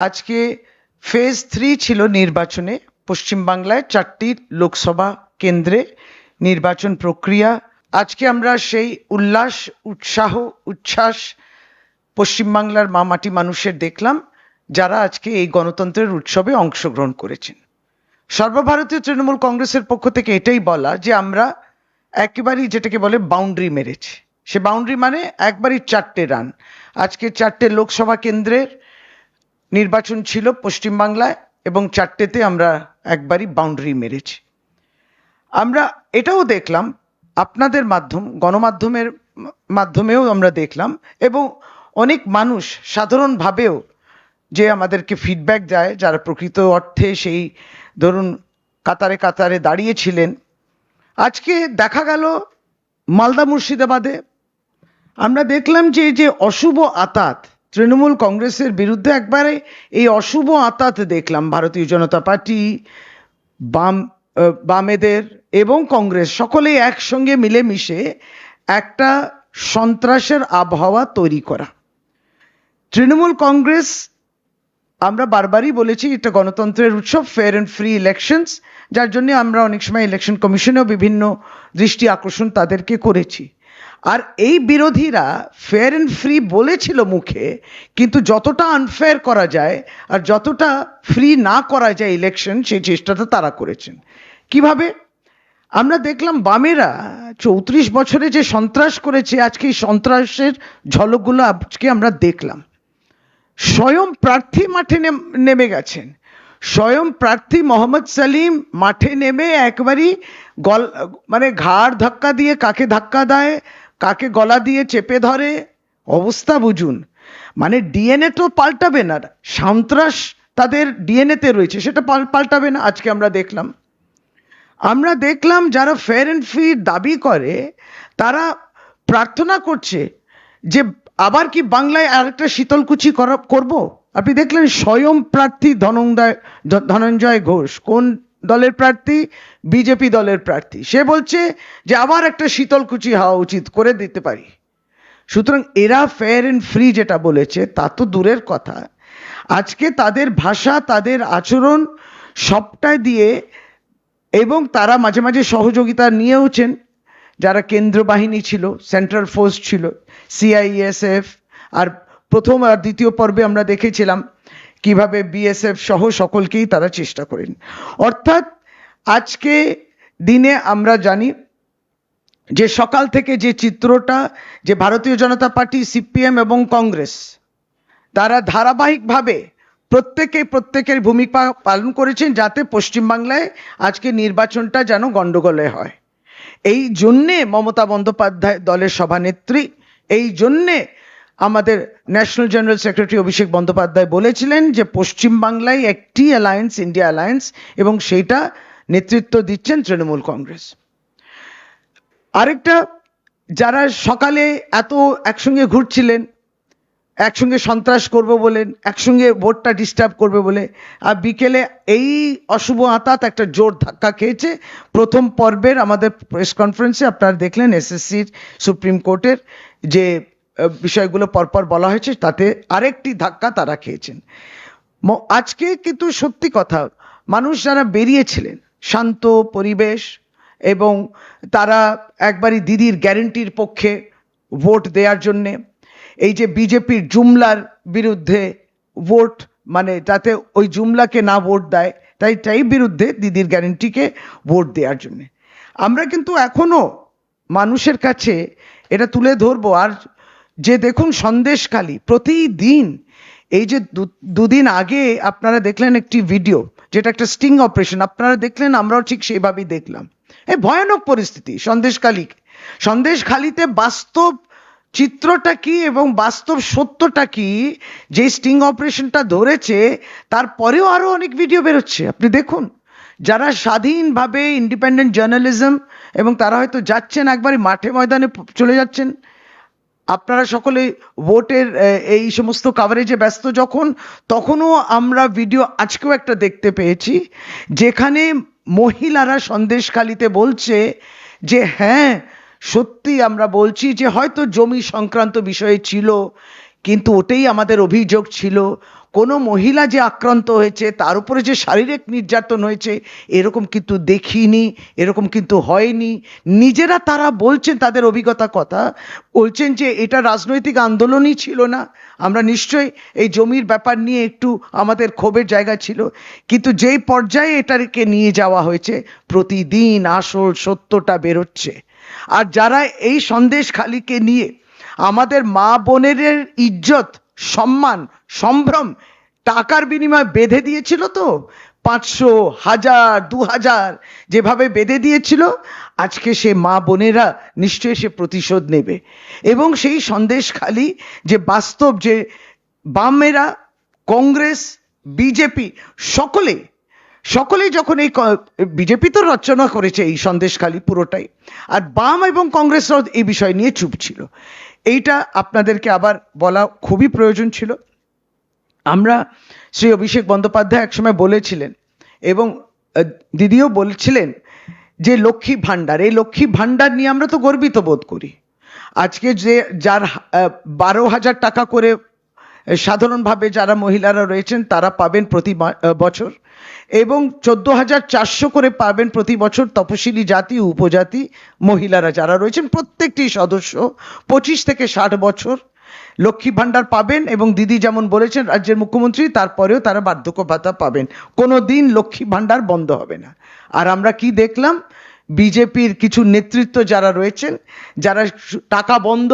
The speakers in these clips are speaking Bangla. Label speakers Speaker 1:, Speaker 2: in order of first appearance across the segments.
Speaker 1: আজকে ফেজ থ্রি ছিল নির্বাচনে। পশ্চিমবাংলায় চারটি লোকসভা কেন্দ্রে নির্বাচন প্রক্রিয়া। আজকে আমরা সেই উল্লাস, উৎসাহ, উচ্ছ্বাস পশ্চিমবাংলার মামাটি মানুষের দেখলাম, যারা আজকে এই গণতন্ত্রের উৎসবে অংশগ্রহণ করেছেন। সর্বভারতীয় তৃণমূল কংগ্রেসের পক্ষ থেকে এটাই বলা যে আমরা একেবারেই যেটাকে বলে বাউন্ডারি মেরেছি। সে বাউন্ডারি মানে একবারই চারটে রান আজকে চারটে লোকসভা কেন্দ্রের নির্বাচন ছিল পশ্চিমবাংলায় এবং চারটেতে আমরা একবারই বাউন্ডারি মেরেছি। আমরা এটাও দেখলাম, আপনাদের মাধ্যম, গণমাধ্যমের মাধ্যমেও আমরা দেখলাম এবং অনেক মানুষ সাধারণভাবেও যে আমাদেরকে ফিডব্যাক দেয়, যারা প্রকৃত অর্থে সেই ধরুন কাতারে কাতারে দাঁড়িয়েছিলেন। আজকে দেখা গেল মালদা মুর্শিদাবাদে। আমরা দেখলাম যে যে অশুভ আতাত তৃণমূল কংগ্রেসের বিরুদ্ধে একবারে এই অশুভ আতাত দেখলাম ভারতীয় জনতা পার্টি, বাম বামেদের এবং কংগ্রেস সকলেই একসঙ্গে মিলেমিশে একটা সন্ত্রাসের আবহাওয়া তৈরি করা। তৃণমূল কংগ্রেস, আমরা বারবারই বলেছি এটা গণতন্ত্রের উৎসব ফেয়ার অ্যান্ড ফ্রি ইলেকশনস যার জন্য আমরা অনেক সময় ইলেকশন কমিশনেও বিভিন্ন দৃষ্টি আকর্ষণ তাদেরকে করেছি। আর এই বিরোধীরা ফেয়ার অ্যান্ড ফ্রি বলেছিল মুখে, কিন্তু যতটা আনফেয়ার করা যায় আর যতটা ফ্রি না করা যায় ইলেকশন সেই চেষ্টাটা তারা করেছেন। কীভাবে? আমরা দেখলাম বামেরা চৌত্রিশ বছরে যে সন্ত্রাস করেছে, আজকে এই সন্ত্রাসের ঝলকগুলো আজকে আমরা দেখলাম। স্বয়ং প্রার্থী মাঠে নেম- গেছেন। স্বয়ং প্রার্থী মোহাম্মদ সালিম মাঠে নেমে একবারই গল মানে ঘাড় ধাক্কা দিয়ে কাকে ধাক্কা দেয়? কাকে গলা দিয়ে চেপে ধরে? অবস্থা বুঝুন। মানে ডিএনএ তো পাল্টাবে না। সন্ত্রাস তাদের ডিএনএতে রয়েছে, সেটা পাল- পাল্টাবে না, আজকে আমরা দেখলাম। আমরা দেখলাম যারা ফেয়ার অ্যান্ড ফ্রি দাবি করে, তারা প্রার্থনা করছে যে আবার কি বাংলায় আরেকটা শীতলকুচি করা, করব? আপনি দেখলেন স্বয়ং প্রার্থী ধনঞ্জয় ধনঞ্জয় ঘোষ কোন দলের প্রার্থী, বিজেপি দলের প্রার্থী। সে বলছে যে আবার একটা শীতলকুচি হওয়া উচিত, করে দিতে পারি। সুতরাং এরা ফেয়ার অ্যান্ড ফ্রি যেটা বলেছে, তা তো দূরের কথা। আজকে তাদের ভাষা, তাদের আচরণ সবটাই দিয়ে এবং তারা মাঝে মাঝে সহযোগিতা নিয়েওছেন। যারা কেন্দ্র বাহিনী ছিল সেন্ট্রাল ফোর্স ছিল সিআইএসএফ আর প্রথম আর দ্বিতীয় পর্বে আমরা দেখেছিলাম কীভাবে বিএসএফ সহ সকলকেই তারা চেষ্টা করেন। অর্থাৎ আজকে দিনে আমরা জানি যে সকাল থেকে যে চিত্রটা যে ভারতীয় জনতা পার্টি সিপিএম এবং কংগ্রেস, তারা ধারাবাহিকভাবে প্রত্যেকে প্রত্যেকের ভূমিকা পালন করেছেন যাতে পশ্চিমবাংলায় আজকে নির্বাচনটা যেন গণ্ডগোলে হয়। এই জন্যে মমতা বন্দ্যোপাধ্যায় দলের সভানেত্রী, এই জন্যে আমাদের national general secretary Abhishek Bandyopadhyay বলেছিলেন যে পশ্চিমবাংলায় একটি অ্যালায়েন্স ইন্ডিয়া অ্যালায়েন্স এবং সেইটা নেতৃত্ব দিচ্ছেন তৃণমূল কংগ্রেস। আরেকটা, যারা সকালে এত একসঙ্গে ঘুরছিলেন, একসঙ্গে সন্ত্রাস করবে বলেন একসঙ্গে ভোটটা ডিস্টার্ব করবে বলে, আর বিকেলে এই অশুভ আঁতাত একটা জোর ধাক্কা খেয়েছে। প্রথম পর্বের আমাদের প্রেস কনফারেন্সে আপনারা দেখলেন এসএসসির সুপ্রিম কোর্টের যে বিষয়গুলো পরপর বলা হয়েছে, তাতে আরেকটি ধাক্কা তারা খেয়েছেন। আজকে কিন্তু সত্যি কথা, মানুষ যারা বেরিয়েছিলেন, শান্ত পরিবেশ এবং তারা একবারই দিদির গ্যারেন্টির পক্ষে ভোট দেওয়ার জন্যে, এই যে বিজেপির জুমলার বিরুদ্ধে ভোট মানে যাতে ওই জুমলাকে না ভোট দেয়, তাই তাই বিরুদ্ধে দিদির গ্যারেন্টিকে ভোট দেওয়ার জন্যে। আমরা কিন্তু এখনও মানুষের কাছে এটা তুলে ধরবো, আর যে দেখুন সন্দেশখালি, প্রতিদিন, এই যে দুদিন আগে আপনারা দেখলেন একটি ভিডিও যেটা একটা স্টিং অপারেশন আপনারা দেখলেন, আমরাও ঠিক সেইভাবেই দেখলাম। এই ভয়ানক পরিস্থিতি সন্দেশখালি সন্দেশখালিতে বাস্তব চিত্রটা কি এবং বাস্তব সত্যটা কি, যে স্টিং অপারেশনটা ধরেছে, তারপরেও আরও অনেক ভিডিও বেরোচ্ছে। আপনি দেখুন, যারা স্বাধীনভাবে ইন্ডিপেন্ডেন্ট জার্নালিজম এবং তারা হয়তো যাচ্ছেন একবারে মাঠে ময়দানে চলে যাচ্ছেন আপনারা সকলে ভোটের এই সমস্ত কাভারেজে ব্যস্ত যখন, তখনও আমরা ভিডিও আজকেও একটা দেখতে পেয়েছি, যেখানে মহিলারা সন্দেশখালিতে বলছে যে হ্যাঁ সত্যি আমরা বলছি যে, হয়তো জমি সংক্রান্ত বিষয়ে ছিল, কিন্তু ওটাই আমাদের অভিযোগ ছিল কোনো মহিলা যে আক্রান্ত হয়েছে, তার উপরে যে শারীরিক নির্যাতন হয়েছে, এরকম কিন্তু দেখিনি, এরকম কিন্তু হয়নি। নিজেরা তারা বলছেন তাদের অভিজ্ঞতা কথা, বলছেন যে এটা রাজনৈতিক আন্দোলনই ছিল না। আমরা নিশ্চয়ই এই জমির ব্যাপার নিয়ে একটু আমাদের ক্ষোভের জায়গা ছিল। কিন্তু যেই পর্যায়ে এটাকে নিয়ে যাওয়া হয়েছে, প্রতিদিন আসল সত্যটা বেরোচ্ছে। আর যারা এই সন্দেশ খালিকে নিয়ে আমাদের মা বোনের ইজ্জত, সম্মান সম্ভ্রম। টাকার বিনিময়ে বেঁধে দিয়েছিল তো? পাঁচশো হাজার, দু হাজার যেভাবে বেঁধে দিয়েছিল, আজকে সে মা বোনেরা নিশ্চয়ই সে প্রতিশোধ নেবে। এবং সেই সন্দেশ খালি যে বাস্তব যে বামেরা, কংগ্রেস, বিজেপি, সকলে সকলেই যখন এই বিজেপি তো রচনা করেছে এই সন্দেশখালি পুরোটাই, আর বাম এবং কংগ্রেসরাও এই বিষয় নিয়ে চুপ ছিল। এইটা আপনাদেরকে আবার বলা খুবই প্রয়োজন ছিল। আমরা শ্রী অভিষেক বন্দ্যোপাধ্যায় একসময় বলেছিলেন এবং দিদিও বলছিলেন যে লক্ষ্মী ভাণ্ডার, এই লক্ষ্মী ভাণ্ডার নিয়ে আমরা তো গর্বিত বোধ করি। আজকে যে যার বারো হাজার টাকা করে সাধারণভাবে যারা মহিলারা রয়েছেন তারা পাবেন প্রতি বছর এবং চোদ্দ হাজার চারশো করে পাবেন প্রতি বছর তপশিলি জাতি, উপজাতি মহিলারা যারা রয়েছেন, প্রত্যেকটি সদস্য পঁচিশ থেকে ষাট বছর লক্ষ্মী ভাণ্ডার পাবেন এবং দিদি যেমন বলেছেন রাজ্যের মুখ্যমন্ত্রী, তারপরেও তারা বার্ধক্য ভাতা পাবেন। কোনো দিন লক্ষ্মী ভাণ্ডার বন্ধ হবে না। আর আমরা কি দেখলাম? বিজেপির কিছু নেতৃত্ব যারা রয়েছেন, যারা টাকা বন্ধ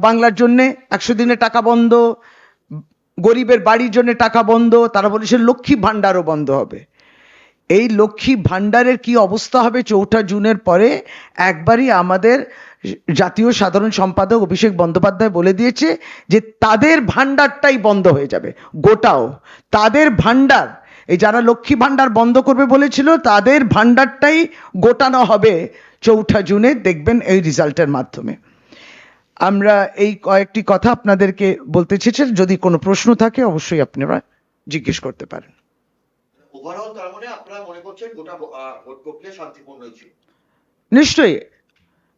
Speaker 1: বাংলার জন্যে একশো দিনে টাকা বন্ধ, গরিবের বাড়ির জন্য টাকা বন্ধ, তারা বলেছে লক্ষ্মী ভাণ্ডারও বন্ধ হবে। এই লক্ষ্মী ভাণ্ডারের কি অবস্থা হবে চৌঠা জুনের পরে? একবারই আমাদের জাতীয় সাধারণ সম্পাদক অভিষেক বন্দ্যোপাধ্যায় বলে দিয়েছে যে তাদের ভাণ্ডারটাই বন্ধ হয়ে যাবে, গোটাও। তাদের ভাণ্ডার, এই যারা লক্ষ্মী ভাণ্ডার বন্ধ করবে বলেছিল, তাদের ভাণ্ডারটাই গোটানো হবে চৌঠা জুনে। দেখবেন এই রেজাল্টের মাধ্যমে। আমরা এই কয়েকটি কথা আপনাদেরকে বলতে চেয়েছি। যদি কোনো প্রশ্ন থাকে, অবশ্যই আপনারা জিজ্ঞেস করতে পারেন।
Speaker 2: ওভারঅল তার মানে আপনারা মনে করছেন গোটা ভোট প্রক্রিয়া
Speaker 1: নিশ্চয়ই।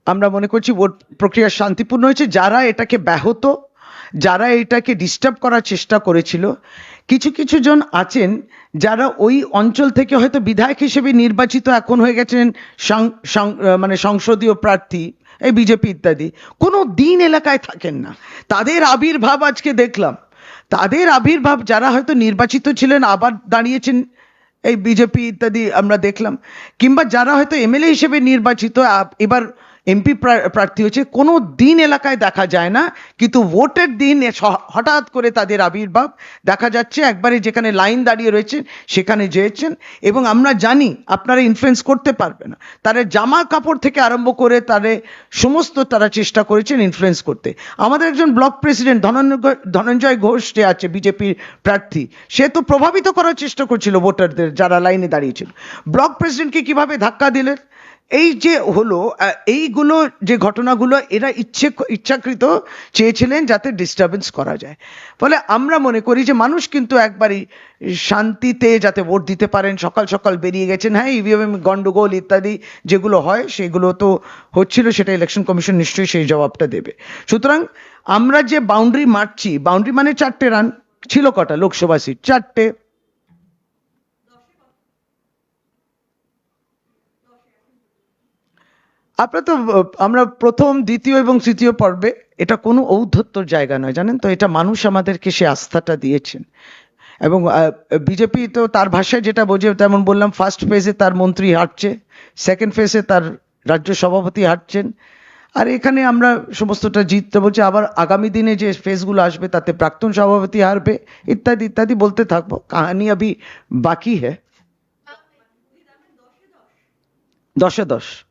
Speaker 1: আমরা মনে করছি ভোট প্রক্রিয়া শান্তিপূর্ণ হয়েছে। যারা এটাকে ব্যাহত, যারা এটাকে ডিস্টার্ব করার চেষ্টা করেছিল, কিছু কিছু জন আছেন যারা ওই অঞ্চল থেকে হয়তো বিধায়ক হিসেবে নির্বাচিত এখন হয়ে গেছেন মানে সংসদীয় প্রার্থী, এই বিজেপি ইত্যাদি। কোনো দিন এলাকায় থাকেন না। তাদের আবির্ভাব আজকে দেখলাম। তাদের আবির্ভাব, যারা হয়তো নির্বাচিত ছিলেন, আবার দাঁড়িয়েছেন এই বিজেপি ইত্যাদি আমরা দেখলাম। কিংবা যারা হয়তো এমএলএ হিসেবে নির্বাচিত এবার এমপি প্রার্থী হয়েছে কোনো দিন এলাকায় দেখা যায় না, কিন্তু ভোটের দিন হঠাৎ করে তাদের আবির্ভাব দেখা যাচ্ছে। একবারে যেখানে লাইন দাঁড়িয়ে রয়েছে সেখানে যেয়েছেন। এবং আমরা জানি, আপনারা ইনফ্লুয়েন্স করতে পারবে না। তারা জামা কাপড় থেকে আরম্ভ করে তাদের সমস্ত তারা চেষ্টা করেছেন ইনফ্লুয়েন্স করতে। আমাদের একজন ব্লক প্রেসিডেন্ট ধনঞ্জয় ধনঞ্জয় ঘোষ যে আছে, বিজেপির প্রার্থী, সে তো প্রভাবিত করার চেষ্টা করছিল ভোটারদের যারা লাইনে দাঁড়িয়েছিল। ব্লক প্রেসিডেন্টকে কীভাবে ধাক্কা দিলেন? এই যে হলো এইগুলো যে ঘটনাগুলো, এরা ইচ্ছে, ইচ্ছাকৃত চেয়েছিলেন যাতে ডিস্টারবেন্স করা যায়। ফলে আমরা মনে করি যে মানুষ কিন্তু একবারই শান্তিতে যাতে ভোট দিতে পারেন, সকাল সকাল বেরিয়ে গেছেন। হ্যাঁ ইভিএম গন্ডগোল ইত্যাদি যেগুলো হয়, সেগুলো তো হচ্ছিল, সেটা ইলেকশন কমিশন নিশ্চয়ই সেই জবাবটা দেবে। সুতরাং আমরা যে বাউন্ডারি মারছি বাউন্ডারি মানে চারটে রান ছিল কটা, লোকসভা সিট চারটে। আপনার তো আমরা প্রথম, দ্বিতীয় এবং তৃতীয় পর্বে, এটা কোনো ঔদ্ধত্যর জায়গা নয়, জানেন তো? এটা মানুষ আমাদেরকে সে আস্থাটা দিয়েছেন। এবং বিজেপি তো তার ভাষায় যেটা বোঝে, তেমন বললাম ফার্স্ট ফেজে তার মন্ত্রী হাঁটছে সেকেন্ড ফেজে তার রাজ্য সভাপতি হাঁটছেন। আর এখানে আমরা সমস্তটা জিততে বলছি, আবার আগামী দিনে যে ফেজগুলো আসবে, তাতে প্রাক্তন সভাপতি হারবে, ইত্যাদি ইত্যাদি বলতে থাকব। কাহানি আবি বাকি হ্যাঁ দশে দশ।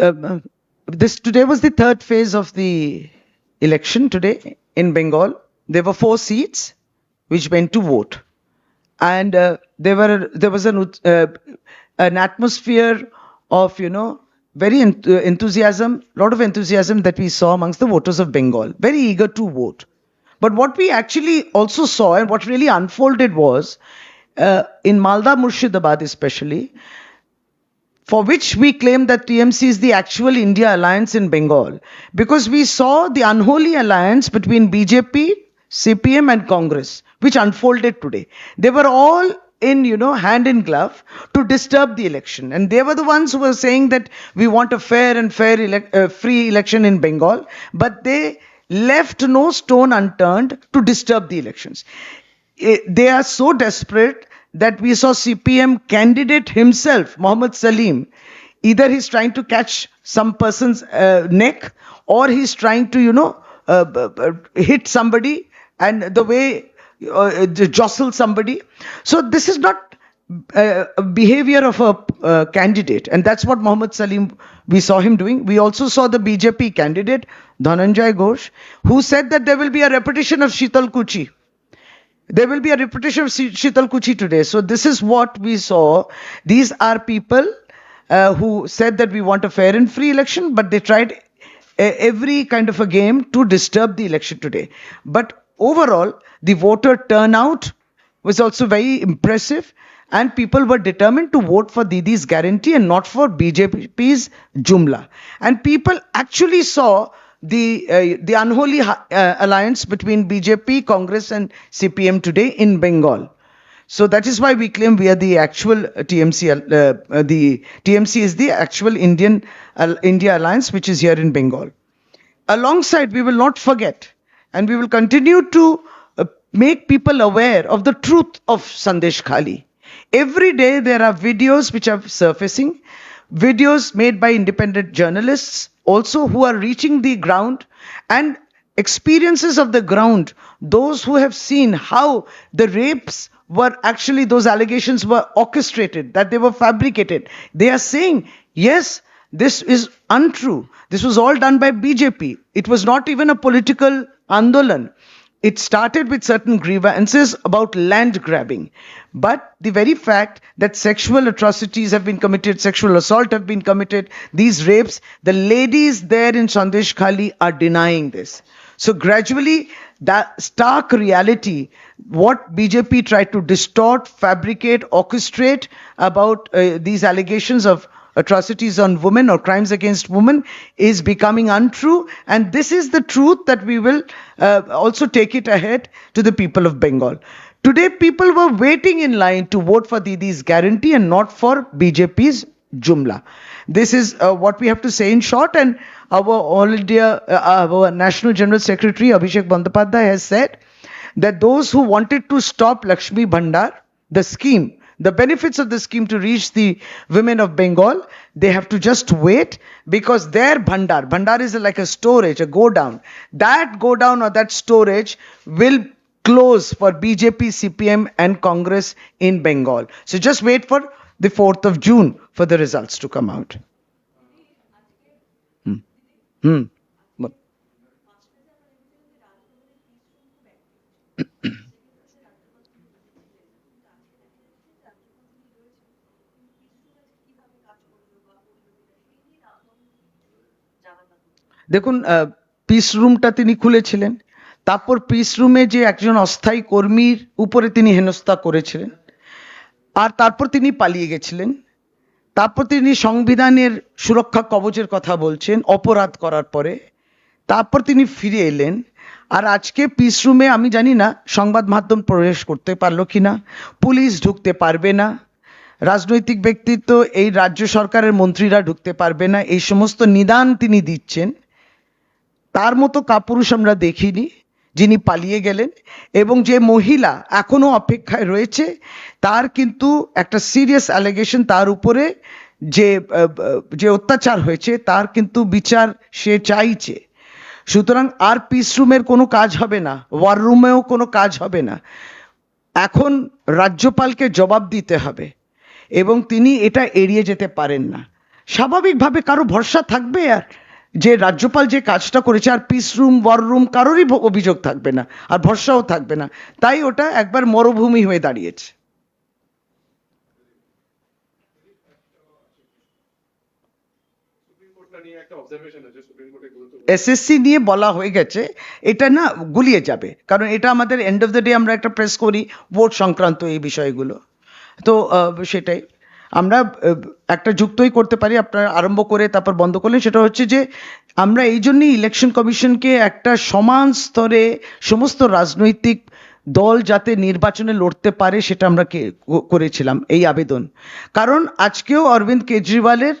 Speaker 1: Um, this today was the third phase of the election today in Bengal. There were four seats which went to vote, and uh, there were there was an uh, an atmosphere of you know very enth- uh, enthusiasm, lot of enthusiasm that we saw amongst the voters of Bengal, very eager to vote. But what we actually also saw and what really unfolded was uh, in Malda, Murshidabad especially, for which we claim that TMC is the actual India alliance in Bengal because we saw the unholy alliance between BJP, CPM, and Congress, which unfolded today. They were all in, you know, hand in glove to disturb the election. And they were the ones who were saying that we want a fair and fair uh, free election in Bengal, but they left no stone unturned to disturb the elections. Eh, They are so desperate that we saw CPM candidate himself, Mohammed Salim, either he's trying to catch some person's uh, neck or he's trying to, you know, uh, hit somebody and the way uh, jostle somebody. So this is not uh, a behavior of a uh, candidate, and that's what Mohammed Salim we saw him doing. We also saw the BJP candidate Dhananjay Ghosh, who said that there will be a repetition of Shital Kuchi. There will be a repetition of Shital Kuchi today. So this is what we saw. These are people uh, who said that we want a fair and free election, but they tried e- every kind of a game to disturb the election today. But overall, the voter turnout was also very impressive, and people were determined to vote for Didi's guarantee and not for BJP's Jumla. And people actually saw the uh, the unholy uh, alliance between BJP, Congress, and CPM today in Bengal. So that is why we claim we are the actual uh, TMC. Uh, uh, the TMC is the actual Indian uh, India alliance, which is here in Bengal. Alongside, we will not forget, and we will continue to uh, make people aware of the truth of Sandesh Khali. Every day there are videos which are surfacing, videos made by independent journalists also who are reaching the ground and experiences of the ground. Those who have seen how the rapes were actually those allegations were orchestrated that they were fabricated. They are saying yes this is untrue. This was all done by bjp it was not even a political andolan it started with certain grievances about land grabbing. But the very fact that sexual atrocities have been committed, sexual assault have been committed, these rapes, the ladies there in Sandesh Khali are denying this. So gradually, that stark reality, what BJP tried to distort, fabricate, orchestrate about uh, these allegations of atrocities on women or crimes against women is becoming untrue. And this is the truth that we will uh, also take it ahead to the people of bengal. Today people were waiting in line to vote for didi's guarantee and not for bjp's jumla. This is uh, what we have to say in short. And our all india uh, our national general secretary abhishek bandopadhyay has said that those who wanted to stop lakshmi bhandar the scheme the benefits of the scheme to reach the women of Bengal, they have to just wait because their bhandar, bhandar is like a storage, a go down. That go down or that storage will close for BJP, CPM, and Congress in Bengal. So just wait for the 4th of June for the results to come out. Hmm. Hmm. দেখুন পিস রুমটা তিনি খুলেছিলেন, তারপর পিস রুমে যে একজন অস্থায়ী কর্মীর উপরে তিনি হেনস্থা করেছিলেন, আর তারপর তিনি পালিয়ে গেছিলেন। তারপর তিনি সংবিধানের সুরক্ষা কবচের কথা বলছেন, অপরাধ করার পরে। তারপর তিনি ফিরে এলেন, আর আজকে পিস রুমে আমি জানি না সংবাদ মাধ্যম প্রবেশ করতে পারল কি না পুলিশ ঢুকতে পারবে না, রাজনৈতিক ব্যক্তিত্ব এই রাজ্য সরকারের মন্ত্রীরা ঢুকতে পারবে না, এই সমস্ত নিদান তিনি দিচ্ছেন। তার মতো কাপুরুষ আমরা দেখিনি, যিনি পালিয়ে গেলেন এবং যে মহিলা এখনও অপেক্ষায় রয়েছে, তার কিন্তু একটা সিরিয়াস অ্যালিগেশন তার উপরে যে যে অত্যাচার হয়েছে, তার কিন্তু বিচার সে চাইছে। সুতরাং আর পিস রুমের কোনো কাজ হবে না ওয়ার রুমেও কোনো কাজ হবে না। এখন রাজ্যপালকে জবাব দিতে হবে এবং তিনি এটা এড়িয়ে যেতে পারেন না। স্বাভাবিকভাবে কারও ভরসা থাকবে আর? যে রাজ্যপাল যে কাজটা করেছে, আর পিস রুম ওয়ার রুম কারোরই অভিযোগ থাকবে না, আর ভরসাও থাকবে না। তাই ওটা একবার মরুভূমি হয়ে দাঁড়িয়েছে। এসএসসি নিয়ে বলা হয়ে গেছে, এটা না গুলিয়ে যাবে। কারণ এটা আমাদের এন্ড অফ দ্য ডে আমরা একটা প্রেস করি ভোট সংক্রান্ত এই বিষয়গুলো। তো সেটাই। আমরা একটা যুক্তই করতে পারি, আপনারা আরম্ভ করে তারপর বন্ধ করলেন। সেটা হচ্ছে যে, আমরা এই জন্যই ইলেকশন কমিশনকে একটা সমান স্তরে সমস্ত রাজনৈতিক দল যাতে নির্বাচনে লড়তে পারে, সেটা আমরা করেছিলাম এই আবেদন। কারণ আজকেও অরবিন্দ কেজরিওয়ালের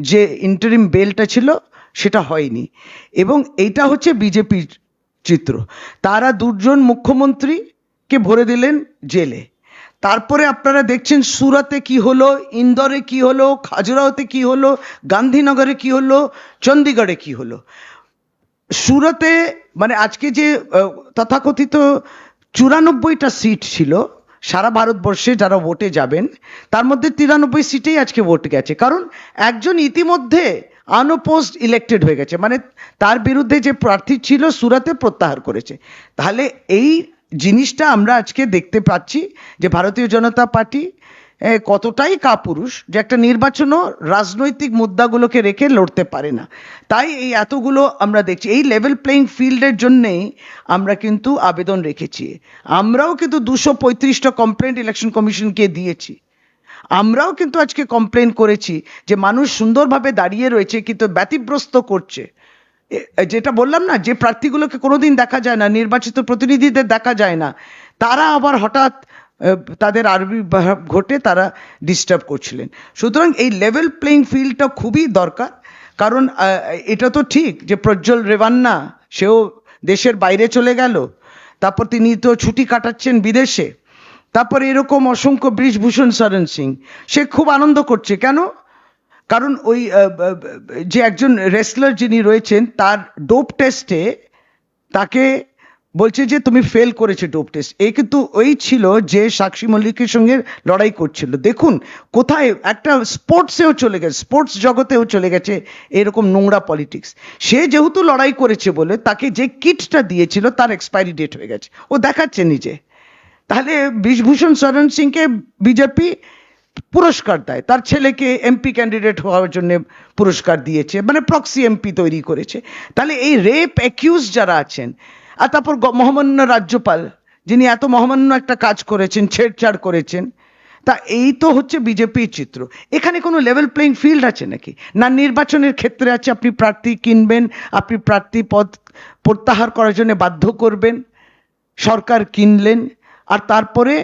Speaker 1: যে ইন্টারিম বেলটা ছিল, সেটা হয়নি। এবং এইটা হচ্ছে বিজেপির চিত্র। তারা দুজন মুখ্যমন্ত্রীকে ভরে দিলেন জেলে। তারপরে আপনারা দেখছেন সুরাতে কি হলো, ইন্দোরে কি হলো খাজুরাহোতে কি হলো, গান্ধীনগরে কি হলো চণ্ডীগড়ে কি হলো। সুরতে মানে আজকে যে তথাকথিত চুরানব্বইটা সিট ছিল, সারা ভারতবর্ষে যারা ভোটে যাবেন, তার মধ্যে তিরানব্বই সিটেই আজকে ভোট গেছে। কারণ একজন ইতিমধ্যে আনওপোজড ইলেক্টেড হয়ে গেছে। মানে তার বিরুদ্ধে যে প্রার্থী ছিল, সুরাতে প্রত্যাহার করেছে। তাহলে এই জিনিসটা আমরা আজকে দেখতে পাচ্ছি যে ভারতীয় জনতা পার্টি কতটাই কাপুরুষ যে একটা নির্বাচনও রাজনৈতিক মুদ্রাগুলোকে রেখে লড়তে পারে না। তাই এই এতগুলো আমরা দেখছি। এই লেভেল প্লেইং ফিল্ডের জন্যেই আমরা কিন্তু আবেদন রেখেছি। আমরাও কিন্তু দুশো পঁয়ত্রিশটা কমপ্লেন্ট ইলেকশন কমিশনকে দিয়েছি। আমরাও কিন্তু আজকে কমপ্লেন করেছি যে মানুষ সুন্দরভাবে দাঁড়িয়ে রয়েছে, কিন্তু ব্যতিগ্রস্ত করছে। যেটা বললাম না, যে প্রার্থীগুলোকে কোনোদিন দেখা যায় না, নির্বাচিত প্রতিনিধিদের দেখা যায় না, তারা আবার হঠাৎ তাদের আবির্ভাব ঘটে তারা ডিস্টার্ব করছিলেন। সুতরাং এই লেভেল প্লেইং ফিল্ডটা খুবই দরকার, কারণ এটা তো ঠিক যে প্রজ্জ্বল রেবান্না সেও দেশের বাইরে চলে গেল, তারপর তিনি তো ছুটি কাটাচ্ছেন বিদেশে, তারপর এরকম অসংখ্য বৃষভূষণ শরণ সিং, সে খুব আনন্দ করছে। কেন? কারণ ওই যে একজন রেসলার যিনি রয়েছেন, তার ডোপ টেস্টে তাকে বলছে যে, তুমি ফেল করেছে ডোপ টেস্ট এই কিন্তু ওই ছিল যে সাক্ষী মল্লিকের সঙ্গে লড়াই করছিল। দেখুন, কোথায় একটা স্পোর্টসেও চলে গেছে স্পোর্টস জগতেও চলে গেছে এরকম নোংরা পলিটিক্স সে যেহেতু লড়াই করেছে বলে তাকে যে কিটটা দিয়েছিল, তার এক্সপায়ারি ডেট হয়ে গেছে। ও দেখাচ্ছে নিজে। তাহলে বিশভূষণ শরণ সিংকে বিজেপি পুরস্কার দেয়। তার ছেলেকে এমপি ক্যান্ডিডেট হওয়ার জন্য পুরস্কার দিয়েছে মানে প্রক্সি এমপি তৈরি করেছে। তাহলে এই রেপ অ্যাকিউজ যারা আছেন, আর তারপর মহামান্য রাজ্যপাল, যিনি এত মহামান্য একটা কাজ করেছেন, ছেড়ছাড় করেছেন, তা এই তো হচ্ছে বিজেপির চিত্র। এখানে কোনো লেভেল প্লেইং ফিল্ড আছে নাকি? না নির্বাচনের ক্ষেত্রে আছে, আপনি প্রার্থী কিনবেন, আপনি প্রার্থী পদ প্রত্যাহার করার জন্য বাধ্য করবেন, সরকার কিনলেন, আর তারপরে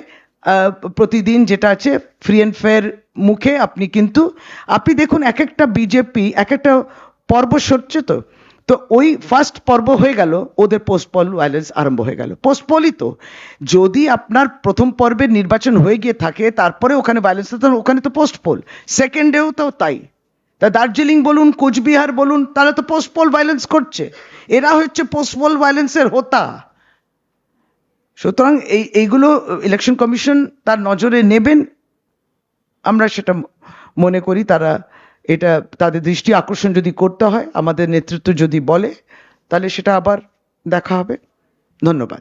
Speaker 1: প্রতিদিন যেটা আছে ফ্রি অ্যান্ড ফেয়ার মুখে আপনি কিন্তু, আপনি দেখুন এক একটা বিজেপি এক একটা পর্ব সরছে তো তো ওই ফার্স্ট পর্ব হয়ে গেল, ওদের পোস্টপল ভায়োলেন্স আরম্ভ হয়ে গেল। পোস্টপলই তো, যদি আপনার প্রথম পর্বের নির্বাচন হয়ে গিয়ে থাকে, তারপরে ওখানে ভায়োলেন্স ওখানে তো পোস্টপোল সেকেন্ডেও তো তাই। তা দার্জিলিং বলুন, কোচবিহার বলুন তারা তো পোস্টপোল ভায়োলেন্স করছে। এরা হচ্ছে পোস্টপোল ভায়োলেন্সের হোতা। সুতরাং এই, এইগুলো ইলেকশন কমিশন তার নজরে নেবেন। আমরা সেটা মনে করি তারা এটা, তাদের দৃষ্টি আকর্ষণ যদি করতে হয়, আমাদের নেতৃত্ব যদি বলে, তাহলে সেটা আবার দেখা হবে। ধন্যবাদ।